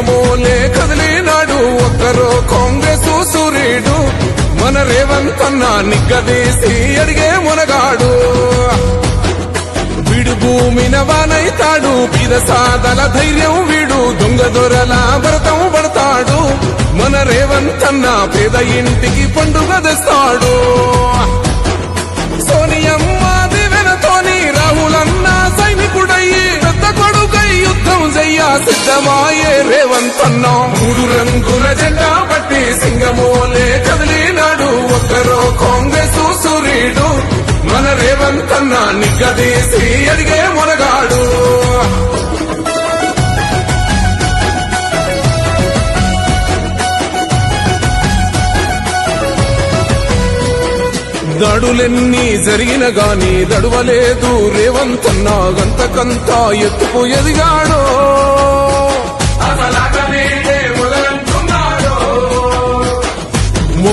జనమూలే కదిలినాడు. ఒక్కరో కాంగ్రెస్ సూర్యుడు మన రేవంత్ అన్న నిగ్గదీసి అడిగే మునగాడు. వీడు భూమి నవానైతాడు. సాదల ధైర్యం వీడు. దొంగ దొరల భరతం పడతాడు. మన రేవంత్ అన్న పేద ఇంటికి పండుగ తెస్తాడు. సోనియమ్మ సైనికుడయ్యి పెద్ద కొడుకై యుద్ధం సిద్ధమాయే. రేవంతన్న మూడు రంగుల జెండా పట్టి సింగమోలే కదిలినాడు. ఒక్కరో కాంగ్రెస్ సూర్యుడు మన రేవంతన్న నిగ్గదీసి అడిగే మొనగాడు. దడులెన్ని జరిగిన గాని దడువలేదు. రేవంతన్నా గంతకంతా ఎత్తుకు ఎదిగాడో.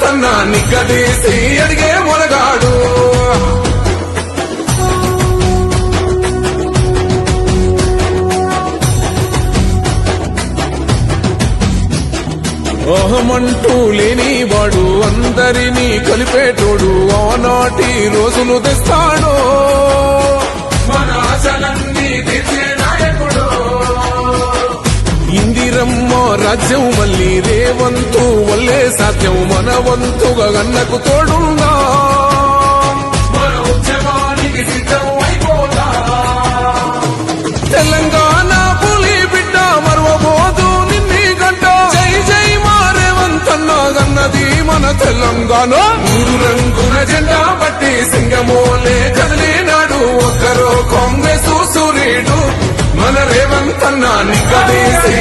తన్న నిగ్గదీసి అడిగే మొనగాడు అహమంటూ లేనివాడు అందరినీ కలిపేటోడు ఆనాటి రోజులు తెస్తాడో. రమ్మో రాజ్యం మళ్ళీ రేవంతు వల్లే సాధ్యం మన వంతుగా అన్నకు తోడుందా తెలంగాణ పులి బిడ్డ రేవంతన్న తెలంగాణ. జెండా బట్టి సింగమోలే కదిలినాడు ఒక్కరో కాంగ్రెస్ సూర్యుడు మన రేవంతన్న నికడేసి